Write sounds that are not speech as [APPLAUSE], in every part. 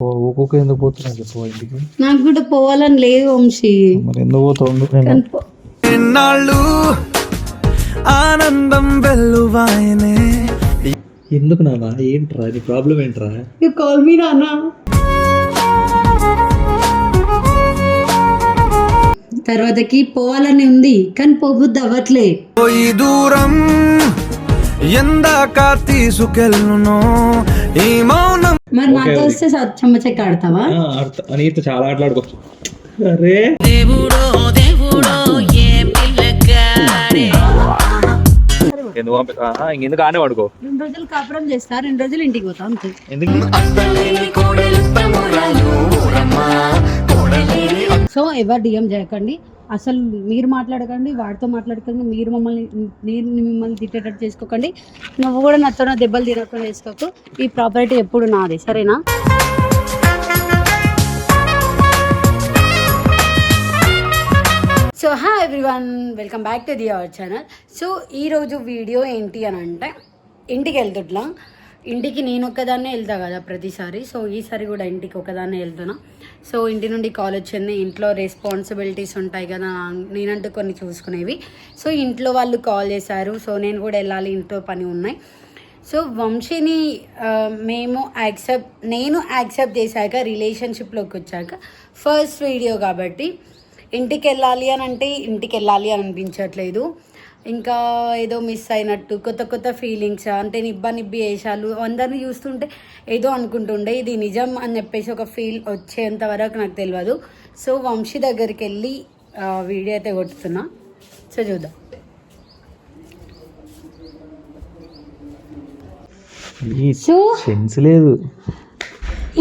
ఊకొక ఎందుకు చెప్పు ఇంటికి? నాకు కూడా పోవాలని లేదు వంశీ. మరి ఎందుకు పోతావు నేను ఎన్నాళ్ళు ఆనందం వెల్లువాయనే. ఎందుకు నాన్న ఏంట్రా? నీ ప్రాబ్లం ఏంట్రా? Call me నానా. తర్వాతకి పోవాలని ఉంది కానీ పోబుద్ది అవ్వట్లే. పోయి దూరం. ఎందాక తీసుకెళ్ళునో. ఈ మౌనం మరి నాతో వస్తే చెమ్మ చెక్క ఆడతావా? నీతో చాలా ఆటలాడుకోవచ్చు అరే. ఎందుకు పంపి ఆహా, ఇంకెందుకు ఆనే పడుకో. రెండు రోజులు కాపురం చేస్తా రెండు రోజులు ఇంటికి పోతా అంతే. ఎందుకు? సో ఎవరు డిఎం చేయకండి. అసలు మీరు మాట్లాడకండి వాడితో మాట్లాడకండి మీరు మమ్మల్ని నేను మిమ్మల్ని తిట్టేటట్టు చేసుకోకండి. నువ్వు కూడా నాతో దెబ్బలు తినకుండా చేసుకోకు ఈ ప్రాపర్టీ ఎప్పుడు నాది సరేనా? So hi everyone welcome back to the our channel so ఈరోజు వీడియో ఏంటి అని అంటే ఇంటికి వెళ్తుట్లా ఇంటికి నేను ఒక్కదాన్నే వెళ్తా కదా ప్రతిసారి. సో ఈసారి కూడా ఇంటికి ఒకదాన్నే వెళ్తున్నా. సో ఇంటి నుండి కాల్ వచ్చింది ఇంట్లో రెస్పాన్సిబిలిటీస్ ఉంటాయి కదా నేనంటూ కొన్ని చూసుకునేవి. సో ఇంట్లో వాళ్ళు కాల్ చేశారు సో నేను కూడా వెళ్ళాలి ఇంట్లో పని ఉన్నాయి. సో వంశీని మేము యాక్సెప్ట్ నేను యాక్సెప్ట్ చేశాక రిలేషన్షిప్లోకి వచ్చాక ఫస్ట్ వీడియో కాబట్టి ఇంటికి వెళ్ళాలి అని అంటే ఇంటికి వెళ్ళాలి అని అనిపించట్లేదు. ఇంకా ఏదో మిస్ అయినట్టు కొత్త కొత్త ఫీలింగ్స్ అంటే నిబ్బా నిబ్బి వేషాలు అందరిని చూస్తుంటే ఏదో అనుకుంటుండే ఇది నిజం అని చెప్పేసి ఒక ఫీల్ వచ్చేంత వరకు నాకు తెలియదు సో వంశీ దగ్గరికి వెళ్ళి వీడియో అయితే కొట్టుతున్నా సో చూద్దాం. సెన్స్ లేదు.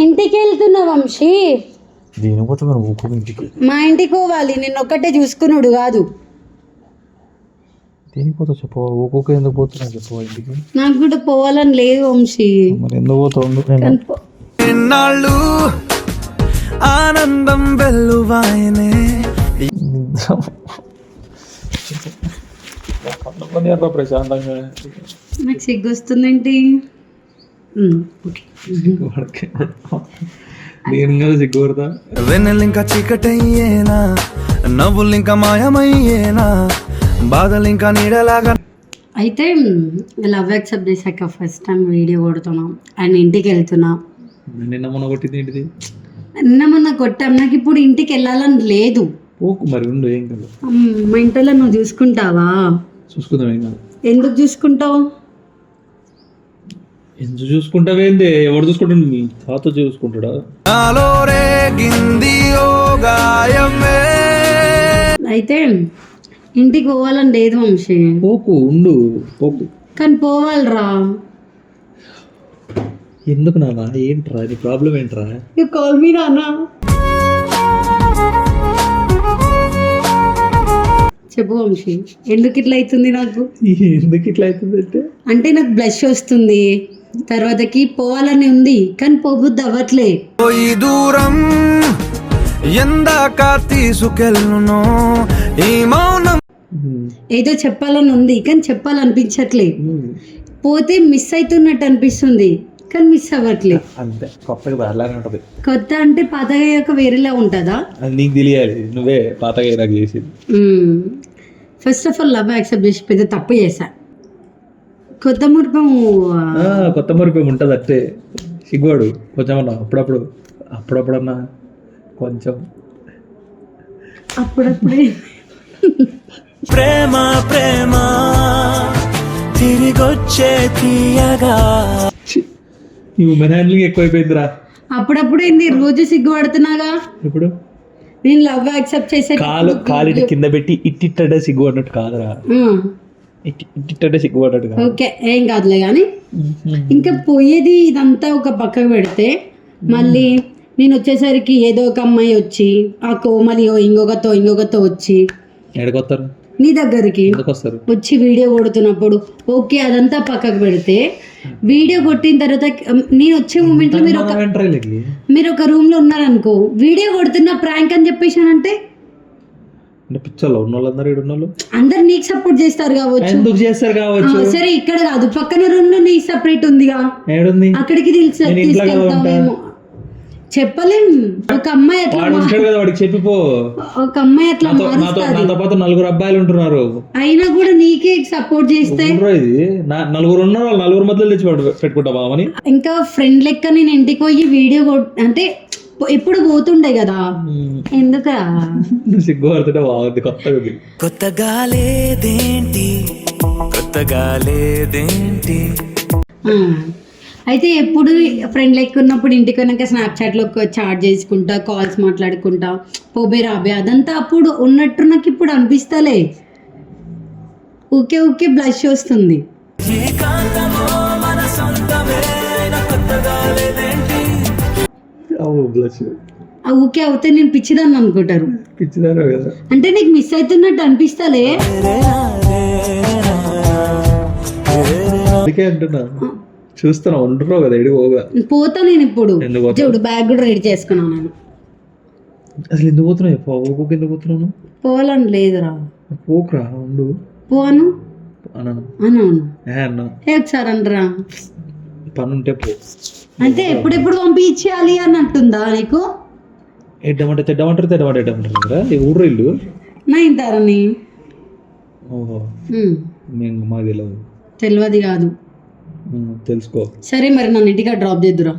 ఇంటికి వెళ్తున్నా వంశీ మా ఇంటికి పోవాలి నేను ఒక్కటే చూసుకున్నాడు కాదు. దేనికి పోతావు చెప్పు? ఊకొక ఎందుకు పోతున్నా చెప్పు ఇంటికి? నాకు కూడా పోవాలని లేదు వంశీ. మరి ఎందుకు పోతావు? ఎన్నాళ్ళు ఆనందం వెల్లువాయనే? పని అట్లా ప్రశాంతంగా. నాకు సిగ్గు కదా సిగ్గుపడతా. వెన్నెలింక చీకటయ్యేనా? నవ్వులింక మాయమయ్యేనా? బాధలింక నీడలాగా అయితే లవ్ యాక్సెప్ట్ చేశాక ఫస్ట్ టైం వీడియో కొడుతున్నాం. అండ్ ఇంటికి వెళ్తున్నా. నిన్న మొన్న కొట్టింది ఏంటిది? నిన్న మొన్న కొట్టాం. నాకు ఇప్పుడు ఇంటికి వెళ్ళాలని లేదు. పోకు మరి ఉండు ఏం కాదు. మా ఇంట్లో నువ్వు చూసుకుంటావా? చూసుకుందాం ఏం కాదు. ఎందుకు చూసుకుంటావు? ఎందుకు చూసుకుంటావేంది ఎవడు చూసుకుంటాడు? మీ తాత చూసుకుంటాడా? అయితే ఇంటికి పోవాలని లేదు వంశీ. పోకు ఉండు పోకు. కానీ పోవాలిరా. ఎందుకు నాన్న? ఏంట్రా నీ ప్రాబ్లం ఏంట్రా? యూ కాల్ మీ నానా చెప్పు వంశీ ఎందుకు ఇట్లా అవుతుంది నాకు? ఎందుకు ఇట్లా అవుతుంది అంటే? అంటే నాకు బ్లష్ వస్తుంది. తర్వాతకి పోవాలని ఉంది కానీ పోబుద్ది అవ్వట్లే. పోయి దూరం ఎందాక తీసుకెళ్ళునో. ఈ మౌనం ఏదో చెప్పాలని ఉంది కానీ చెప్పాలనిపించట్లే పోతే మిస్ అవుతున్నట్టు అనిపిస్తుంది కానీ మిస్ అవ్వట్లే అంతే కొత్తగా అలానే ఉంటది. కొత్త అంటే పాతగా అయ్యాక వేరేలా ఉంటుందా? అది నీకు తెలియాలి నువ్వే పాతగా నాకు చేసింది. First of all love accept చేసి పెద్ద తప్పు చేశా. కొత్త మురిపం కొత్త మరిపి ఉంటుంది అట్టే. సిగ్గువాడు కొంచెం అప్పుడప్పుడు అప్పుడప్పుడన్నా కొంచెం. అప్పుడప్పుడే. ప్రేమ ప్రేమ తిరిగొచ్చే తీయగా. ఈ ఉమెన్ హ్యాండ్లింగ్ ఎక్కువైపోయిందిరా. అప్పుడప్పుడు ఏంది రోజు సిగ్గుపడుతున్నాగా ఇప్పుడు నేను లవ్ యాక్సెప్ట్ చేసే కాలు కాలు ఇటు కింద పెట్టి ఇట్టిట్టడే సిగ్గు అన్నట్టు కాదురా. ఇట్టి ఇట్టిట్టడే సిగ్గు అన్నట్టు కాదు. ఓకే ఏం కాదులే కానీ ఇంకా పోయేది ఇదంతా ఒక పక్కకు పెడితే మళ్ళీ నేను వచ్చేసరికి ఏదో ఒక అమ్మాయి వచ్చి ఆ కోమలి ఓ ఇంకొకతో ఇంకొకతో వచ్చి. ఎడకొస్తారు నీ దగ్గరికి వచ్చి వీడియో కొడుతున్నప్పుడు. ఓకే అదంతా పక్కకు పెడితే వీడియో కొట్టిన తర్వాత నేను వచ్చే మూమెంట్లో మీరు ఒక మీరు ఒక రూమ్లో ఉన్నారనుకో వీడియో కొడుతున్న ప్రాంక్ అని చెప్పేసానంటే అందరు నీకు సపోర్ట్ చేస్తారు కావచ్చు. చేస్తారు కావచ్చు? సరే ఇక్కడ కాదు. పక్కన రూమ్లో నీ సపరేట్ ఉందిగా. అక్కడికి. తీసుకెళ్తామేమో. చెప్పలేం. ఒక అమ్మాయి అట్లా వాడు ఉంటాడు కదా వాడికి చెప్పిపో. ఒక అమ్మాయి అట్లా నాతో నాతో మారుస్తుంది. నాతో పాటు నలుగురు అబ్బాయిలు ఉంటున్నారు. అయినా కూడా నీకే సపోర్ట్ చేస్తే ఇది. నలుగురు ఉన్నారు వాళ్ళు నలుగురు మధ్యలో తెచ్చి పెట్టు- పెట్టుకుంటా మామని ఇంకా ఫ్రెండ్ లెక్క నేను ఇంటికి పోయి వీడియో అంటే ఎప్పుడు పోతుండే కదా. ఎందుకురా [LAUGHS] సిగ్గు పడుతుంటే బాగుంది కొత్తగా. కొత్తగా లేదేంటి? కొత్తగా లేదేంటి. అయితే ఎప్పుడు ఫ్రెండ్ లెక్క ఉన్నప్పుడు ఇంటికి వెళ్ళాక స్నాప్చాట్లో చాట్ చేసుకుంటా కాల్స్ మాట్లాడుకుంటా పోబే రాబే అదంతా అప్పుడు ఉన్నట్టు నాకు ఇప్పుడు అనిపిస్తలే. ఊకే ఊకే బ్లష్ వస్తుంది. ఊకే అవుతే నేను పిచ్చిదాన్ని అనుకుంటారు. అంటే నీకు మిస్ అవుతున్నట్టు అనిపిస్తలే. అందుకే అంటున్నా. చూస్తున్నా ఉంటున్నావు కదా ఎడికి పోగా. పోతా నేను ఇప్పుడు? చూడు బ్యాగ్ కూడా రెడీ చేసుకున్నాను నేను. అసలు ఎందుకు పోతున్నావు? పోకు ఎందుకు పోతున్నాను పోవాలని లేదురా. పోకురా ఉండు. పోను? ఏ అన్నా. ఏ ఒకసారి అనరా? పని ఉంటే పో. అంటే ఎప్పుడెప్పుడు పంపించేయాలి అని అంటుందా నీకు? ఎడ్డమంటే తెడ్డమంటారు తెడ్డమంటే ఎడ్డమంటారు కదా ఈ ఊరు ఇల్లు? నా ఇంటారని ఓహో. మేము మాకు తెలియదు తెలియదు కాదు. తెలుసుకో. సరే మరి నన్ను ఇంటికి డ్రాప్ చేద్దురా.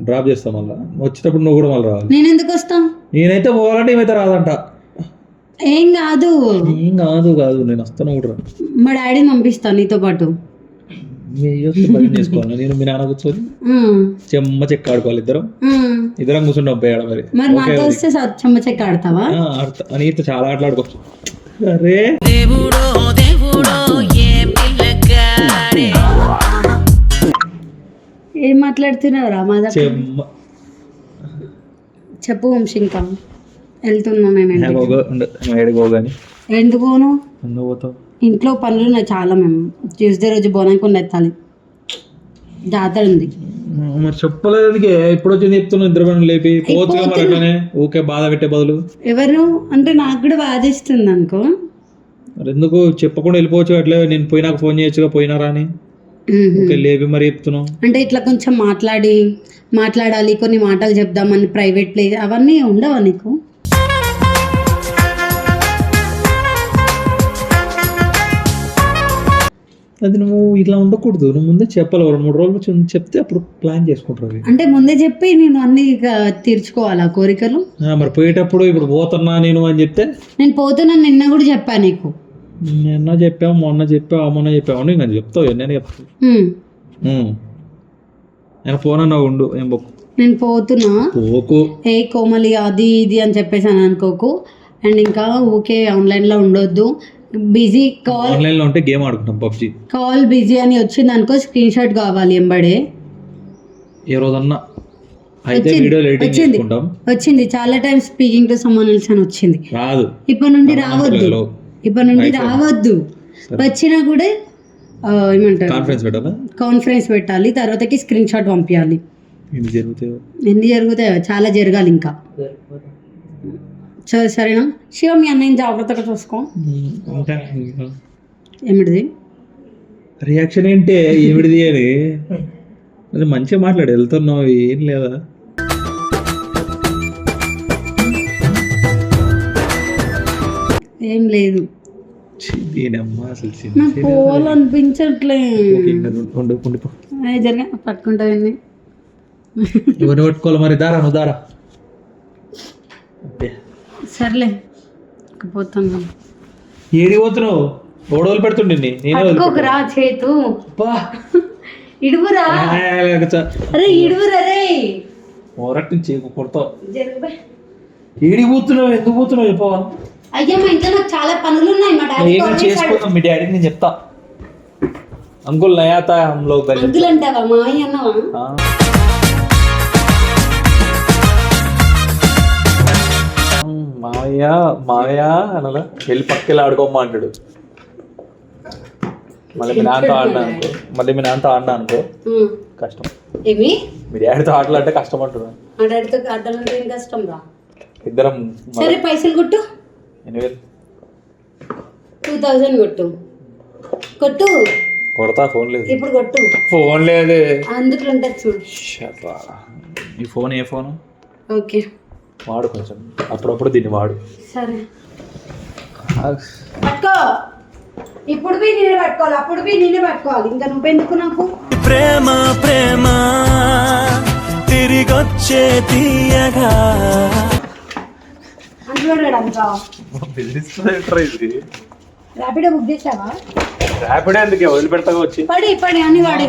డ్రాప్ చేస్తాం మళ్ళా. వచ్చేటప్పుడు నువ్వు కూడా మళ్ళీ రావాలి. నేను ఎందుకు వస్తా? నేనైతే పోవాలంటే ఏమైతే రాదంట. ఏం కాదు. ఏం కాదు కాదు. నేను వస్తాను కూడా. మా డాడీని పంపిస్తా నీతో పాటు. చేసుకోవాలి. నేను మీ నాన్న కూర్చొని ఉమ్, చెమ్మ చెక్క ఆడుకోవాలి ఇద్దరం. ఇద్దరం కూర్చుంటాం పోయాడ మరి. మరి నాతో వస్తే స- చెమ్మ చెక్క ఆడతావా? ఆ, ఆడతా. నీతో చాలా ఆటలు ఆడుకోవచ్చు. అరే. ఏం మాట్లాడుతున్నావురా మా చెప్పు వంశీ ఇంకా వెళ్తున్నా నేను ఉండు ఎందుకు పోను? ఇంట్లో పనులు ఉన్నాయి చాలా మేము. ట్యూస్డే రోజు బోనానికి ఎత్తాలి జాతర ఉంది. మరి చెప్పలేదు అందుకే. ఇప్పుడు వచ్చింది చెప్తున్నావు? ఇద్దరు పనులు లేపి. పోవచ్చు ఊకే బాధ పెట్టే బదులు. ఎవరు? అంటే నాకు కూడా బాధిస్తుంది అనుకో. ఎందుకు? చెప్పకుండా వెళ్ళిపోవచ్చు. అట్లే నేను పోయినాక ఫోన్ చేయొచ్చుగా పోయినారా అని. లేపి మరి చెప్తున్నావు? అంటే ఇట్లా కొంచెం మాట్లాడి మాట్లాడాలి కొన్ని మాటలు చెప్దామని ప్రైవేట్ ప్లేస్ అవన్నీ ఉండవా నీకు? అది నువ్వు ఇట్లా ఉండకూడదు. నువ్వు ముందే చెప్పాలి ఒక రెండు మూడు రోజులు చెప్తే అప్పుడు ప్లాన్ చేసుకుంటారు అంటే ముందే చెప్పి నేను అన్ని తీర్చుకోవాలా కోరికలు? ఆ, మరి పోయేటప్పుడు ఇప్పుడు పోతున్నా నేను అని చెప్తే? నేను పోతున్నా నిన్న కూడా చెప్పా నీకు. నిన్న చెప్పావు మొన్న చెప్పావు మొన్న చెప్పావు. అని ఇంకా చెప్తావు నేను చెప్తావు. మ్మ్. నేను ఫోన్ అన్నా ఉండు ఏం బొక్కు. నేను పోతున్నా. పోకు. ఏ కోమలి అది ఇది అని చెప్పేసి అని అనుకోకు. అండ్ ఇంకా ఊకే ఆన్లైన్లో ఉండొద్దు. బిజీ కాల్ ఆన్లైన్లో ఉంటే గేమ్ ఆడుకుంటాం పబ్జి. కాల్ బిజీ అని వచ్చింది అనుకో స్క్రీన్ షాట్ కావాలి ఎంబడే. ఏ రోజన్నా. అయితే వచ్చింది, వీడియో ఎడిటింగ్ వచ్చింది. చేసుకుంటాం. వచ్చింది. చాలా టైం స్పీకింగ్ టు సమ్మన్ అని వచ్చింది. రాదు. ఇప్పటి నుండి రావద్దు. ఇప్పటి నుండి రావద్దు వచ్చినా కూడా ఏమంటారు? కాన్ఫరెన్స్ పెట్టాలా? కాన్ఫరెన్స్ పెట్టాలి తర్వాతకి స్క్రీన్ షాట్ పంపించాలి జరుగుతాయో? ఎన్ని జరుగుతాయో చాలా జరగాలి ఇంకా. సరే సరేనా? శివ మీ అన్నయ్య జాగ్రత్తగా చూసుకో. ఏమిటిది? రియాక్షన్ ఏంటి? ఏమిడిది అని? [LAUGHS] మంచిగా మాట్లాడు వెళ్తున్నావు ఏం లేదా? ఏం లేదు. నాకు పోవాలనిపించట్లే. జరిగా పట్టుకుంటావండి ఎవరిని పట్టుకోవాలి మరి? దారా నువ్వు దారా. సర్లే పోతాను ఏడికి పోతున్నావు? ఓడవలు పెడుతుండే నేను పట్టుకోకురా చేతు. ఇడుగురా అరే ఇడుగురా రే నుంచి కొడతావు. ఏడికి పోతున్నావు? ఎందుకు పోతున్నావు చెప్పవా? అయ్యా మా ఇంట్లో నాకు చాలా పనులు ఉన్నాయి మా డాడీ ఏమైనా చేసుకుందాం మీ డాడీకి నేను చెప్తా. అంకుల్ నయాతా అంకుల్ అంటావా అన్నవా? మావయ్య మావయ్య అనగా వెళ్ళి పక్కకి ఆడుకోమ్మా అంటాడు. మళ్ళీ మీ నాన్నతో ఆడినా అనుకో. మళ్ళీ మీ నాన్నతో ఆడినా అనుకో. కష్టం. ఏమి? మీ డాడీతో ఆటలు అంటే కష్టం అంటున్నాను మా డాడీతో ఆడాలంటే కష్టం రా? ఇద్దరం సరే పైసలు కొట్టు. టూ థౌజండ్ కొట్టు. కొట్టు. కొడతా ఫోన్ లేదు. ఇప్పుడు కొట్టు. ఫోన్ లేదు. అందుట్లో ఉంటుంది చూడు. ఈ ఫోన్ ఏ ఫోను? ఓకే. వాడు కొంచెం. అప్పుడప్పుడు దీన్ని వాడు. సరే. పట్టుకో. ఇప్పుడు బి నేనే పట్టుకోవాలి. అప్పుడు బి నేనే పట్టుకోవాలి. ఇంకా నువ్వెందుకు నాకు? ప్రేమ ప్రేమ తిరిగొచ్చే తీయగా. ర్యాపిడో బుక్ చేసావా? ర్యాపిడ్ ఎందుకే? వదిలిపెడతాగా వచ్చి? పడి పడి అన్ని వాడి.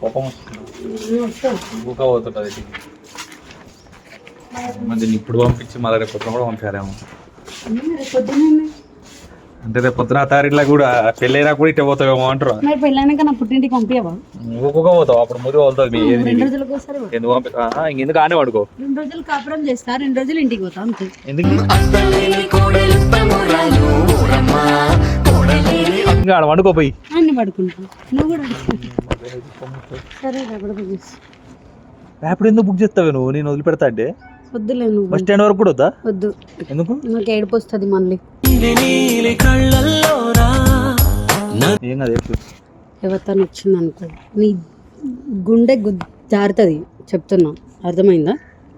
కోపం ఊక పోతుంటుంది. ఇది. మరి దీన్ని ఇప్పుడు పంపించి మళ్ళీ రేపు కూడా పంపారేమో పొద్దున్న అంటే రేపు పొద్దున తారీఖులో కూడా పెళ్ళైనా కూడా ఇట్టే పోతావేమో అంటారు మరి పెళ్ళైనాక నా పుట్టింటికి పంపించవా ఊకుగా పోతావు అప్పుడు మురి వెళ్తుంది మీ రెండు. రోజులకు ఒకసారి. ఎందుకు పంపి? ఇంకెందుకు ఆనే పడుకో. రెండు రోజులు కాపురం చేస్తా రెండు రోజులు ఇంటికి పోతా అంతే. ఎందుకు? ఇంకా ఆడ వండుకో పోయి. అన్ని పడుకుంటా. నువ్వు కూడా. సరే ర్యాపిడ్ ఎందుకు బుక్ చేస్తావు నువ్వు? నేను వదిలిపెడతా అంటే. వద్దులే నువ్వు. బస్ స్టాండ్ వరకు కూడా వద్దా? వద్దు. ఎందుకు? నాకు ఏడుపు వస్తుంది మళ్ళీ. నీలి నీలి కళ్ళల్లోరా ఏం కాదు చెప్పు ఎవరితో వచ్చింది అనుకో. నీ గుండె గుద్ జారుతుంది చెప్తున్నా. అర్థమైందా?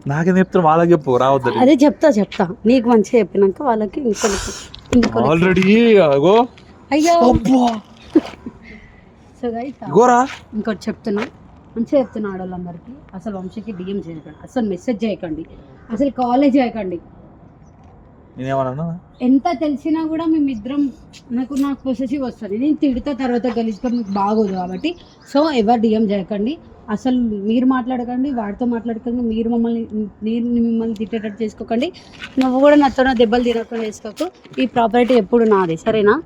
నాకేం చెప్తున్నా వాళ్ళకి చెప్పు రావద్దని అదే చెప్తా చెప్తా. నీకు మంచిగా చెప్పినాక వాళ్ళకి ఇంకొకరికి ఇంకొకరికి ఆల్రెడీ అగో అయ్యో. అబ్బా. [LAUGHS] So guys ఇగోరా. ఇంకోటి చెప్తున్నా. మంచిగా చెప్తున్నా ఆడవాళ్ళందరికీ అసలు వంశీకి డిఎం చేయకండి. అసలు మెసేజ్ చేయకండి. అసలు కాలేజ్ చేయకండి. ఎంత తెలిసినా కూడా మేమిద్దరం నాకు నాకు పొసెసివ్ వస్తుంది. నేను తిడతా తర్వాత గలీజ్గా మీకు బాగోదు కాబట్టి. సో ఎవరు డిఎం చేయకండి. అసలు మీరు మాట్లాడకండి వాడితో మాట్లాడకండి. మీరు మమ్మల్ని నేను మిమ్మల్ని తిట్టేటట్టు చేసుకోకండి. నువ్వు కూడా నాతో దెబ్బలు తినకుండా చేసుకోకు. ఈ ప్రాపర్టీ ఎప్పుడు నాది. సరేనా?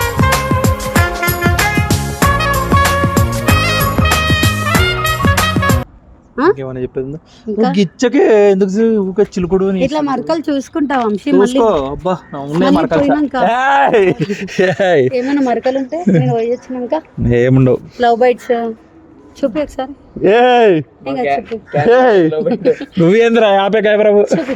ఆ? ఇంకేమన్నా చెప్పేది ఉందా? గిచ్చకే ఎందుకు ఊకే చిలుకుడు ఇట్లా మరకలు చూసుకుంటా వంశీ మళ్ళీ చూసుకో అబ్బా ఉన్నాయి మరకలు పోయినాక. ఏయ్! ఏయ్! ఏమైనా మరకలు ఉంటే నేను పోయొచ్చినాక ఏముండవు లవ్ బైట్స్ చూపి ఒకసారి ఏయ్ ఇంకా చూపి ఏయ్! నువ్వేంద్రా యాభై కాయ ప్రభు